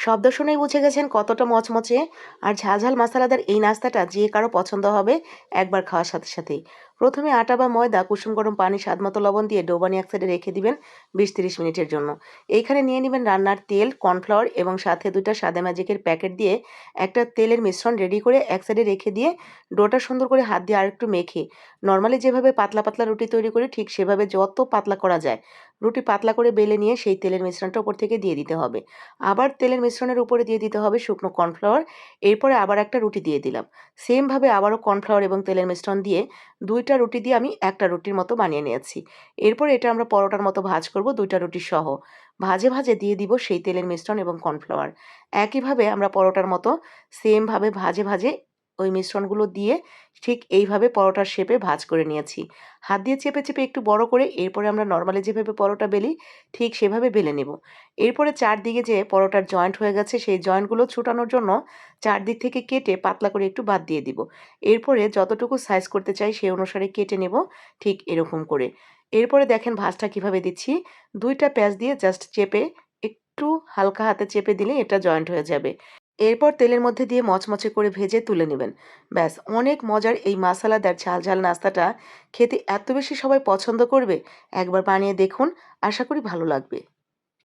শব্দ শুনেই বুঝে গেছেন কতটা মচমচে আর ঝালঝাল মশলাদার এই নাস্তাটা যে কারও পছন্দ হবে একবার খাওয়ার সাথে সাথেই। প্রথমে আটা বা ময়দা, কুসুম গরম পানি স্বাদ মতো লবণ দিয়ে ডোবানি এক সাইডে রেখে দিবেন বিশ তিরিশ মিনিটের জন্য। এইখানে নিয়ে নেবেন রান্নার তেল, কর্নফ্লাওয়ার এবং সাথে দুটা সাদা ম্যাজিকের প্যাকেট দিয়ে একটা তেলের মিশ্রণ রেডি করে এক সাইডে রেখে দিয়ে ডোটা সুন্দর করে হাত দিয়ে আরেকটু মেখে। নর্মালি যেভাবে পাতলা পাতলা রুটি তৈরি করি ঠিক সেভাবে যত পাতলা করা যায় রুটি পাতলা করে বেলে নিয়ে সেই তেলের মিশ্রণটা উপর থেকে দিয়ে দিতে হবে। আবার তেলের মিশ্রণের উপরে দিয়ে দিতে হবে শুকনো কর্নফ্লাওয়ার। এরপরে আবার একটা রুটি দিয়ে দিলাম। সেমভাবে আবারও কর্নফ্লাওয়ার এবং তেলের মিশ্রণ দিয়ে দুইটা রুটি দিয়ে আমি একটা রুটির মতো বানিয়ে নিয়েছি। এরপর এটা আমরা পরোটার মতো ভাজ করব দুইটা রুটি সহ। ভাজে ভাজে দিয়ে দিব সেই তেলের মিশ্রণ এবং কর্নফ্লাওয়ার। একইভাবে আমরা পরোটার মতো সেমভাবে ভাজে ভাজে ওই মিশ্রণগুলো দিয়ে ঠিক এইভাবে পরোটার শেপে ভাজ করে নিয়েছি। হাত দিয়ে চেপে চেপে একটু বড় করে এরপরে আমরা নর্মালি যেভাবে পরোটা বেলি, ঠিক সেভাবে বেলে নেব। এরপরে চারদিকে যে পরোটার জয়েন্ট হয়ে গেছে, সেই জয়েন্টগুলো ছুটানোর জন্য চারদিক থেকে কেটে পাতলা করে একটু বাদ দিয়ে দিব। এরপরে যতটুকু সাইজ করতে চাই সেই অনুসারে কেটে নেব, ঠিক এরকম করে। এরপরে দেখেন ভাজটা কীভাবে দিচ্ছি। দুইটা প্যাঁচ দিয়ে জাস্ট চেপে একটু হালকা হাতে চেপে দিলে এটা জয়েন্ট হয়ে যাবে। এরপর তেলের মধ্যে দিয়ে মচমচে করে ভেজে তুলে নেবেন। ব্যাস, অনেক মজার এই মাসালাদার ঝাল ঝাল নাস্তাটা খেতে এত বেশি সবাই পছন্দ করবে? একবার বানিয়ে দেখুন, আশা করি ভালো লাগবে।